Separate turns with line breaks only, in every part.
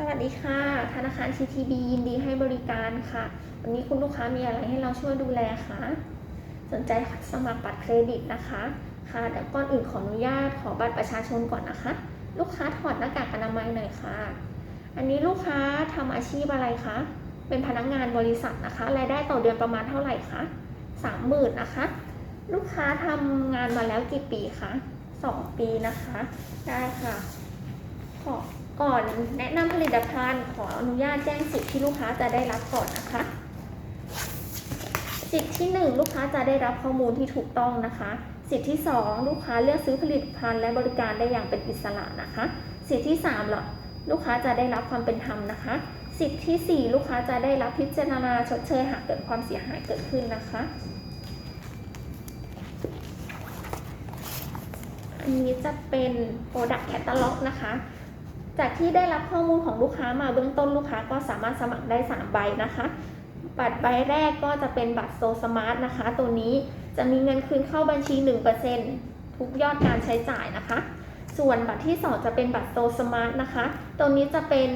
สวัสดีค่ะ ธนาคาร TTB ยินดีให้บริการค่ะ วันนี้คุณลูกค้ามีอะไรให้เราช่วยดูแลคะสนใจสมัครบัตรเครดิตนะคะ ค่ะเดี๋ยวก่อนอื่นขออนุญาตขอบัตรประชาชนก่อนนะคะ ลูกค้าถอดหน้ากากอนามัยหน่อยค่ะ อันนี้ลูกค้าทำอาชีพอะไรคะ เป็นพนักงานบริษัทนะคะ รายได้ต่อเดือนประมาณเท่าไหร่คะสามหมื่นนะคะ ลูกค้าทำงานมาแล้วกี่ปีคะสองปีนะคะ ได้ค่ะ ขอ ก่อนแนะนำผลิตภัณฑ์ขออนุญาตแจ้งสิทธิที่ลูกค้าจะได้รับก่อนนะคะ สิทธิที่หนึ่งลูกค้าจะได้รับข้อมูลที่ถูกต้องนะคะ สิทธิที่สองลูกค้าเลือกซื้อผลิตภัณฑ์และบริการได้อย่างเป็นอิสระนะคะ สิทธิที่สามเหรอลูกค้าจะได้รับความเป็นธรรมนะคะ สิทธิที่สี่ลูกค้าจะได้รับพิจารณาชดเชยหากเกิดความเสียหายเกิดขึ้นนะคะอันนี้จะเป็น Product Catalog นะคะ จากที่ได้รับข้อมูลของลูกค้ามาเบื้องต้นลูกค้าก็สามารถสมัครได้ 3 ใบนะคะ บัตรใบแรกก็จะเป็นบัตรโซสมาร์ทนะคะ ตัวนี้จะมีเงินคืนเข้าบัญชี 1%ทุกยอดการใช้จ่ายนะคะ ส่วนบัตรที่ 2 จะเป็นบัตรโซสมาร์ทนะคะ ตัวนี้จะเป็น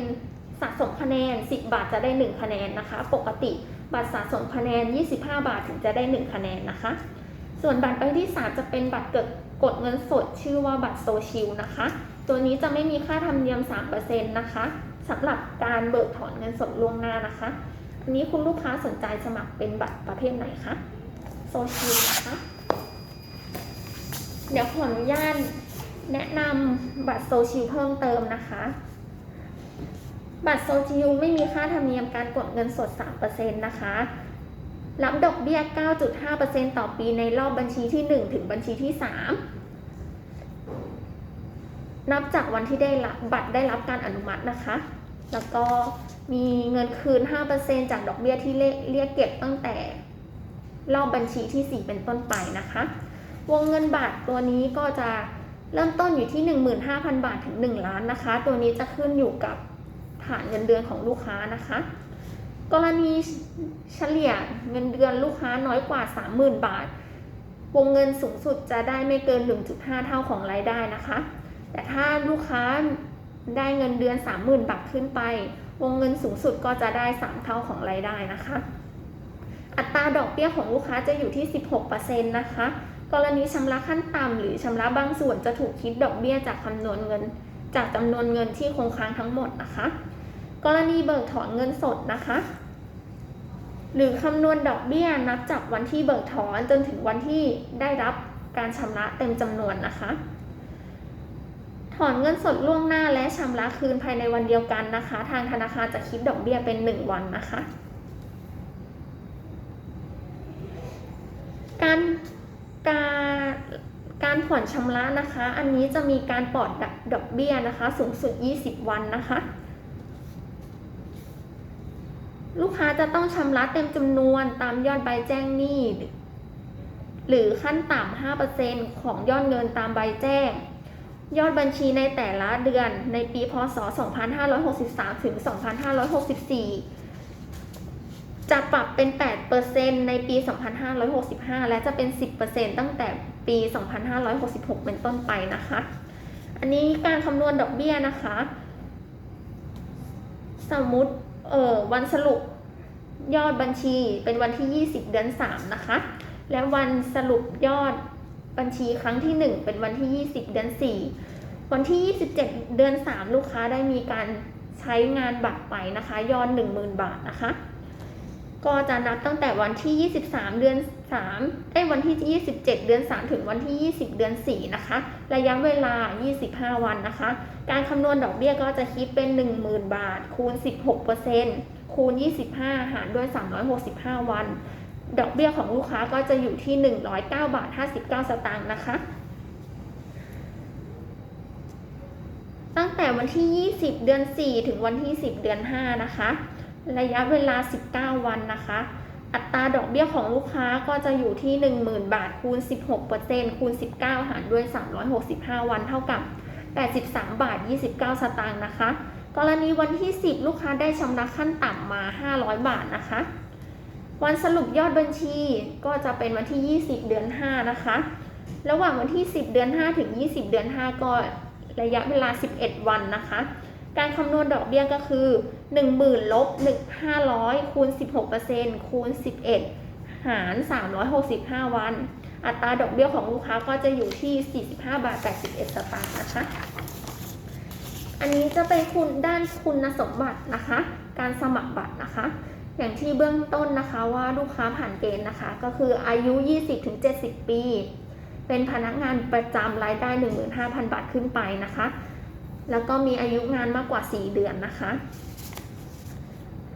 สะสมคะแนน 10 บาทจะได้ 1 คะแนนนะคะ ปกติบัตรสะสมคะแนน 25 บาทถึงจะได้ 1 คะแนนนะคะ ส่วนบัตรใบที่ 3 จะเป็นบัตรเกิดกดเงินสดชื่อว่าบัตรโซชิลนะคะ ตัวนี้จะไม่มีค่าธรรมเนียม 3%นะคะสำหรับการเบิกถอนเงินสดล่วงหน้านะคะ อันนี้คุณลูกค้าสนใจสมัครเป็นบัตรประเภทไหนคะโซชิลนะคะ เดี๋ยวขออนุญาตแนะนำบัตรโซชิลเพิ่มเติมนะคะ บัตรโซชิลไม่มีค่าธรรมเนียมการกดเงินสด 3%นะคะรับดอกเบี้ย 9.5%ต่อปีในรอบบัญชีที่ 1 ถึงบัญชีที่ 3 นับจากวันที่ได้รับบัตรได้รับการอนุมัตินะคะ แล้วก็มีเงินคืน 5%จากดอกเบี้ยที่เรียกเรียกเก็บตั้งแต่รอบบัญชีที่ 4 เป็นต้นไปนะคะ วงเงินบาทตัวนี้ก็จะเริ่มต้นอยู่ที่ 15,000 บาทถึง 1 ล้านนะคะ ตัวนี้จะขึ้นอยู่กับฐานเงินเดือนของลูกค้านะคะ กรณีเฉลี่ยเงินเดือนลูกค้าน้อยกว่า 30,000 บาท วงเงินสูงสุดจะได้ไม่เกิน 1.5 เท่าของรายได้นะคะ แต่ถ้าลูกค้าได้เงินเดือน 30,000 บาทขึ้นไป วงเงินสูงสุดก็จะได้ 3 เท่าของรายได้นะคะ อัตราดอกเบี้ยของลูกค้าจะอยู่ที่ 16%นะคะ กรณีชำระขั้นต่ำหรือชำระบางส่วนจะถูกคิดดอกเบี้ยจากคำนวณเงิน จากจำนวนเงินที่คงค้างทั้งหมดนะคะ กรณีเบิกถอนเงินสดนะคะ หรือคำนวณดอกเบี้ยนับจากวันที่เบิกถอนจนถึงวันที่ได้รับการชำระเต็มจำนวนนะคะ ถอนเงินสดล่วงหน้าและชำระคืนภายในวันเดียวกันนะคะ ทางธนาคารจะคิดดอกเบี้ยเป็น 1 วันนะคะ การการการผ่อนชำระนะคะ อันนี้จะมีการปลอดดอกเบี้ยนะคะ สูงสุด 20 วันนะคะ ลูกค้าจะต้องชำระเต็มจำนวนตามยอดใบแจ้งหนี้ หรือขั้นต่ำ5%ของยอดเงินตามใบแจ้ง ยอดบัญชีในแต่ละเดือนในปีพศ 2563 ถึง 2564 จะปรับเป็น 8%ในปี 2565 และจะเป็น 10%ตั้งแต่ปี 2566 เป็นต้นไปนะคะ อันนี้การคำนวณดอกเบี้ยนะคะ สมมุติเออวันสรุปยอดบัญชีเป็นวันที่ 20 เดือน 3 นะคะ และวันสรุปยอด บัญชีครั้งที่ 1 เป็นวันที่ 20 เดือน 4 วันที่ 27 เดือน 3 ลูกค้าได้มีการใช้งานบัตรไปนะคะยอด10,000 บาทนะคะ ก็จะนับตั้งแต่วันที่ 23 เดือน3เอ้วันที่ 27 เดือน 3 ถึงวันที่ 20 เดือน 4 นะคะ ระยะเวลา 25 วันนะคะ การคำนวณดอกเบี้ยก็จะคิดเป็น 10,000 บาท คูณ 16%คูณ 25 หารด้วย 365 วัน ดอกเบี้ยของลูกค้าก็จะอยู่ที่ 109 บาท 59 สตางค์นะคะ ตั้งแต่วันที่ 20 เดือน 4 ถึงวันที่ 10 เดือน 5 นะคะ ระยะเวลา 19 วันนะคะ อัตราดอกเบี้ยของลูกค้าก็จะอยู่ที่ 10,000 บาทคูณ 16%คูณ 19 หารด้วย 365 วันเท่ากับ 83 บาท 29 สตางค์นะคะ กรณีวันที่ 10 ลูกค้าได้ชำระขั้นต่ำมา 500 บาทนะคะ วันสรุปยอดบัญชีก็จะเป็นวันที่ 20 เดือน 5 นะคะ ระหว่างวันที่ 10 เดือน 5 ถึง 20 เดือน 5 ก็ระยะเวลา 11 วันนะคะ การคำนวณดอกเบี้ยก็คือ 10,000ลบ1 500คูณ16%คูณ 11 หาร 365 วัน อัตราดอกเบี้ยของลูกค้าก็จะอยู่ที่ 45 บาท 81 สตางค์นะคะ อันนี้จะเป็นคุณด้านคุณสมบัตินะคะ การสมัครบัตรนะคะ อย่างที่เบื้องต้นนะคะว่าลูกค้าผ่านเกณฑ์นะคะ ก็คืออายุ 20-70 ปี เป็นพนักงานประจำรายได้ 15,000 บาทขึ้นไปนะคะ แล้วก็มีอายุงานมากกว่า 4 เดือนนะคะ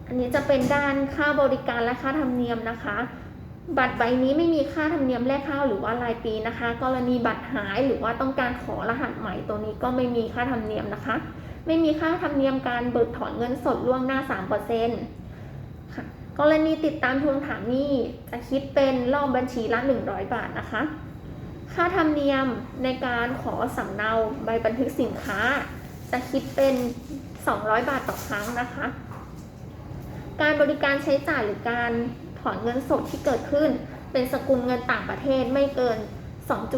อันนี้จะเป็นด้านค่าบริการและค่าธรรมเนียมนะคะ บัตรใบนี้ไม่มีค่าธรรมเนียมแลกเข้าหรือว่ารายปีนะคะ กรณีบัตรหายหรือว่าต้องการขอรหัสใหม่ตัวนี้ก็ไม่มีค่าธรรมเนียมนะคะ ไม่มีค่าธรรมเนียมการเบิกถอนเงินสดล่วงหน้า 3% ค่ะกรณีติดตามทวงถามหนี้จะคิดเป็นรอบบัญชีละ 100 บาทนะคะ ค่าธรรมเนียมในการขอสำเนาใบบันทึกสินค้า จะคิดเป็น 200 บาทต่อครั้งนะคะ การบริการใช้จ่ายหรือการถอนเงินสดที่เกิดขึ้น เป็นสกุลเงินต่างประเทศไม่เกิน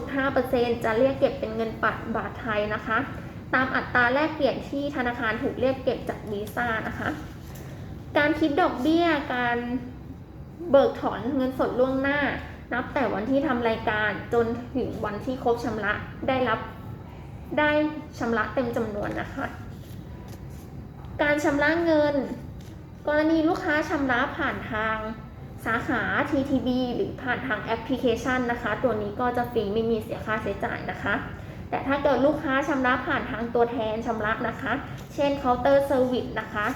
2.5%จะเรียกเก็บเป็นเงินปัดบาทไทยนะคะ ตามอัตราแลกเปลี่ยนที่ธนาคารถูกเรียกเก็บจากวีซ่านะคะ การคิดดอกเบี้ย การเบิกถอนเงินสดล่วงหน้า นับแต่วันที่ทำรายการจนถึงวันที่ครบชำระได้รับได้ชำระเต็มจำนวนนะคะ การชำระเงิน กรณีลูกค้าชำระผ่านทางสาขา TTB หรือผ่านทางแอปพลิเคชันนะคะ ตัวนี้ก็จะฟรีไม่มีเสียค่าใช้จ่ายนะคะ แต่ถ้าเกิดลูกค้าชำระผ่านทางตัวแทนชำระนะคะ เช่นเคาน์เตอร์เซอร์วิสนะคะ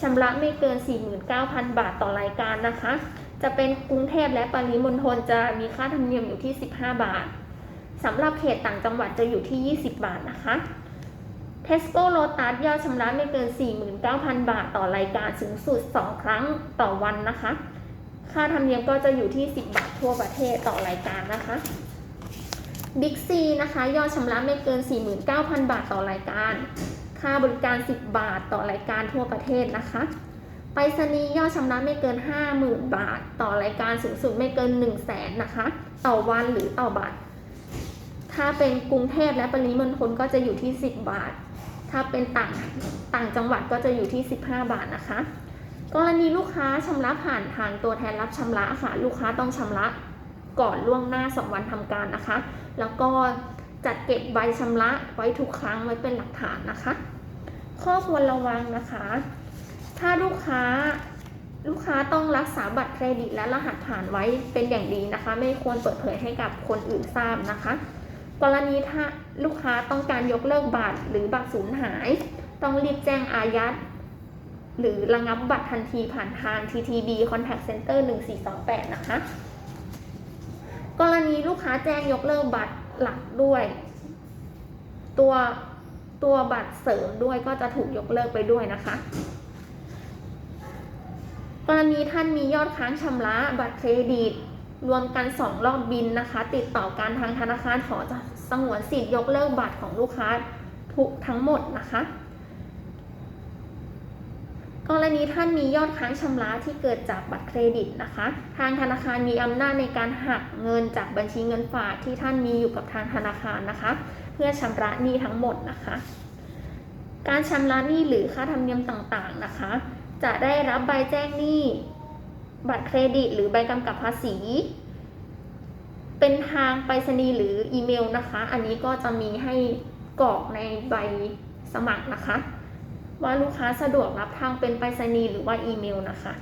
ชำระไม่เกิน 49,000 บาทต่อรายการนะคะ จะเป็นกรุงเทพและปริมณฑลจะมีค่าธรรมเนียมอยู่ที่ 15 บาทสำหรับเขตต่างจังหวัดจะอยู่ที่ 20 บาทนะคะเทสโก้โ t ตัสยอดชำระไม่เกิน 49,000 บาทต่อรายการสูงสุด 2 ครั้งต่อวันนะคะ ค่าธรรมเนียมก็จะอยู่ที่ 10 บาททั่วประเทศต่อรายการนะคะบิ๊กซีนะคะยอดชำระไม่เกิน 49,000 บาทต่อรายการ ค่าบริการ 10 บาทต่อรายการทั่วประเทศนะคะไปรษณีย์ยอดชำระไม่เกิน 50,000 บาท ต่อรายการสูงสุดไม่เกิน 1 0 0 0 0แสนนะคะ ต่อวันหรือต่อบัตร ถ้าเป็นกรุงเทพและปริมณฑลก็จะอยู่ที่ 10 บาท ถ้าเป็นต่างต่างจังหวัดก็จะอยู่ที่ 15 บาทนะคะ กรณีลูกค้าชำระผ่านทางตัวแทนรับชำระค่ะ ลูกค้าต้องชำระก่อนล่วงหน้า 2 วันทำการนะคะ แล้วก็ จัดเก็บใบชำระไว้ทุกครั้งไว้เป็นหลักฐานนะคะ ข้อควรระวังนะคะ ถ้าลูกค้าลูกค้าต้องรักษาบัตรเครดิตและรหัสผ่านไว้เป็นอย่างดีนะคะ ไม่ควรเปิดเผยให้กับคนอื่นทราบนะคะ กรณีถ้าลูกค้าต้องการยกเลิกบัตรหรือบัตรสูญหาย ต้องรีบแจ้งอายัดหรือระงับบัตรทันทีผ่านทาง TTB Contact Center 1428 นะคะ กรณีลูกค้าแจ้งยกเลิกบัตร หลักด้วย ตัวตัวบัตรเสริมด้วยก็จะถูกยกเลิกไปด้วยนะคะกรณีท่านมียอดค้างชำระบัตรเครดิต รวมกัน 2 รอบบินนะคะ ติดต่อการทางธนาคารขอจะสงวนสิทธิ์ยกเลิกบัตรของลูกค้าทุกทั้งหมดนะคะ กรณีท่านมียอดค้างชำระที่เกิดจากบัตรเครดิตนะคะ ทางธนาคารมีอำนาจในการหักเงินจากบัญชีเงินฝากที่ท่านมีอยู่กับทางธนาคารนะคะ เพื่อชำระหนี้ทั้งหมดนะคะ การชำระหนี้หรือค่าธรรมเนียมต่างๆนะคะ จะได้รับใบแจ้งหนี้บัตรเครดิต หรือใบกำกับภาษี เป็นทางไปรษณีย์หรืออีเมลนะคะ อันนี้ก็จะมีให้กรอกในใบสมัครนะคะ ว่าลูกค้าสะดวกรับทางเป็นไปรษณีย์หรือว่าอีเมลนะคะ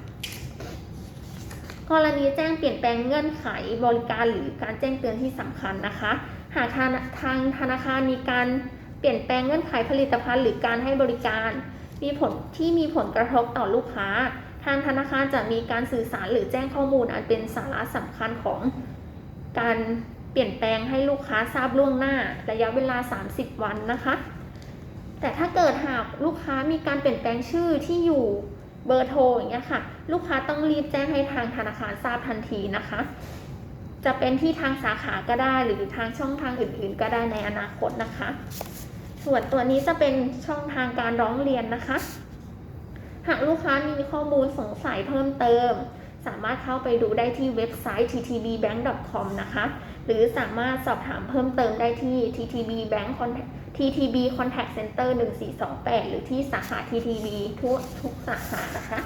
กรณีแจ้งเปลี่ยนแปลงเงื่อนไขบริการหรือการแจ้งเตือนที่สำคัญนะคะ หากทางทางธนาคารมีการเปลี่ยนแปลงเงื่อนไขผลิตภัณฑ์ หรือการให้บริการ มีผลที่มีผลกระทบต่อลูกค้า ทางธนาคารจะมีการสื่อสารหรือแจ้งข้อมูลอันเป็นสาระสำคัญของการเปลี่ยนแปลงให้ลูกค้าทราบล่วงหน้า ระยะเวลา 30 วันนะคะ แต่ถ้าเกิดหากลูกค้ามีการเปลี่ยนแปลงชื่อที่อยู่เบอร์โทรอย่างเงี้ยค่ะ ลูกค้าต้องรีบแจ้งให้ทางธนาคารทราบทันทีนะคะ จะเป็นที่ทางสาขาก็ได้หรือทางช่องทางอื่นๆ ก็ได้ในอนาคตนะคะ ส่วนตัวนี้จะเป็นช่องทางการร้องเรียนนะคะ หากลูกค้ามีข้อมูลสงสัยเพิ่มเติม สามารถเข้าไปดูได้ที่เว็บไซต์ ttbbank.com นะคะ หรือสามารถสอบถามเพิ่มเติมได้ที่ ttbbank contact TTB Contact Center 1428 หรือที่สาขา TTB ทุกทุกสาขานะคะ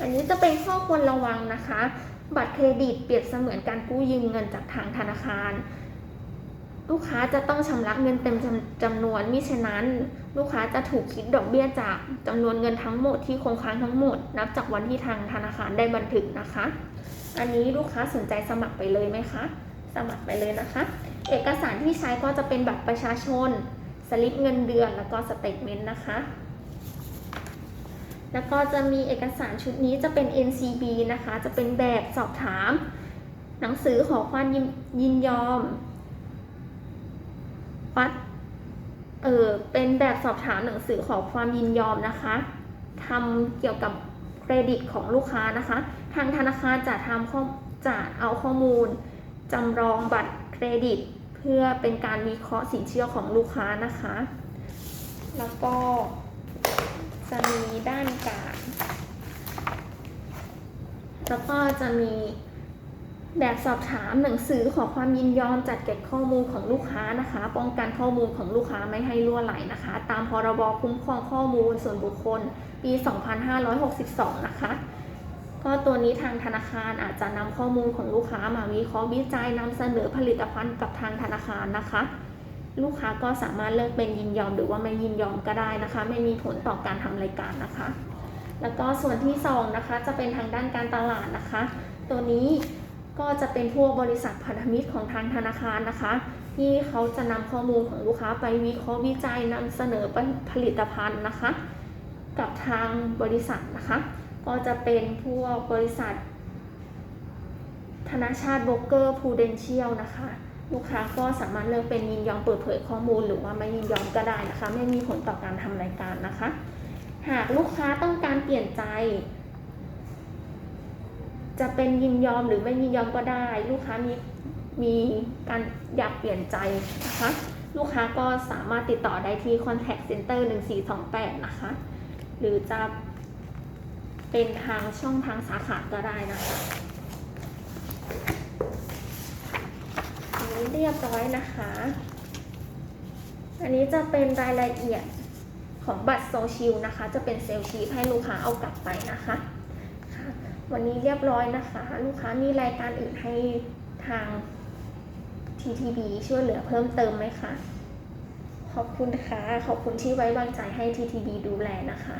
อันนี้จะเป็นข้อควรระวังนะคะ บัตรเครดิตเปรียบเสมือนการกู้ยืมเงินจากทางธนาคาร ลูกค้าจะต้องชำระเงินเต็มจำจำนวนมิฉะนั้น ลูกค้าจะถูกคิดดอกเบี้ยจากจำนวนเงินทั้งหมดที่คงค้างทั้งหมด นับจากวันที่ทางธนาคารได้บันทึกนะคะ อันนี้ลูกค้าสนใจสมัครไปเลยไหมคะ สมัครไปเลยนะคะ เอกสารที่ใช้ก็จะเป็นบัตรประชาชน สลิปเงินเดือนแล้วก็สเตทเมนต์นะคะ แล้วก็จะมีเอกสารชุดนี้จะเป็น NCB นะคะ จะเป็นแบบสอบถาม หนังสือขอความยินยอมวัดเออเป็นแบบสอบถามหนังสือขอความยินยอมนะคะทำเกี่ยวกับเครดิตของลูกค้านะคะ ทางธนาคารจะทำข้อจะเอาข้อมูล จำลองบัตรเครดิต เพื่อเป็นการวิเคราะห์สินเชื่อของลูกค้านะคะ แล้วก็จะมีด้านกางแล้วก็จะมีแบบสอบถามหนังสือขอความยินยอมจัดเก็บข้อมูลของลูกค้านะคะ ป้องกันข้อมูลของลูกค้าไม่ให้ล่วไหลนะคะ ตามพรบคุ้มครองข้อมูลส่วนบุคคล ปี 2562 นะคะ ก็ตัวนี้ทางธนาคารอาจจะนำข้อมูลของลูกค้ามาวิเคราะห์วิจัยนำเสนอผลิตภัณฑ์กับทางธนาคารนะคะ ลูกค้าก็สามารถเลือกเป็นยินยอมหรือว่าไม่ยินยอมก็ได้นะคะ ไม่มีผลต่อการทำรายการนะคะ แล้วก็ส่วนที่สองนะคะจะเป็นทางด้านการตลาดนะคะ ตัวนี้ก็จะเป็นพวกบริษัทพันธมิตรของทางธนาคารนะคะ ที่เขาจะนำข้อมูลของลูกค้าไปวิเคราะห์วิจัยนำเสนอผลิตภัณฑ์นะคะ กับทางบริษัทนะคะ ก็จะเป็นพวกบริษัท ธนาชาติโบรกเกอร์พูเดนเชียลนะคะ ลูกค้าก็สามารถเลือกเป็นยินยอมเปิดเผยข้อมูล หรือว่าไม่ยินยอมก็ได้นะคะ ไม่มีผลต่อการทำรายการนะคะ หากลูกค้าต้องการเปลี่ยนใจ จะเป็นยินยอมหรือไม่ยินยอมก็ได้ ลูกค้ามีมีการอยากเปลี่ยนใจนะคะ ลูกค้าก็สามารถติดต่อได้ที่ contact center 1428 นะคะ หรือจะ เป็นทางช่องทางสาขาก็ได้นะคะอันนี้เรียบร้อยนะคะ อันนี้จะเป็นรายละเอียดของบัตรโซชิลนะคะ จะเป็นเซลชีพให้ลูกค้าเอากลับไปนะคะค่ะวันนี้เรียบร้อยนะคะ ลูกค้ามีรายการอื่นให้ทาง TTB ช่วยเหลือเพิ่มเติมไหมคะ ขอบคุณค่ะ ขอบคุณที่ไว้วางใจให้ TTB ดูแลนะคะ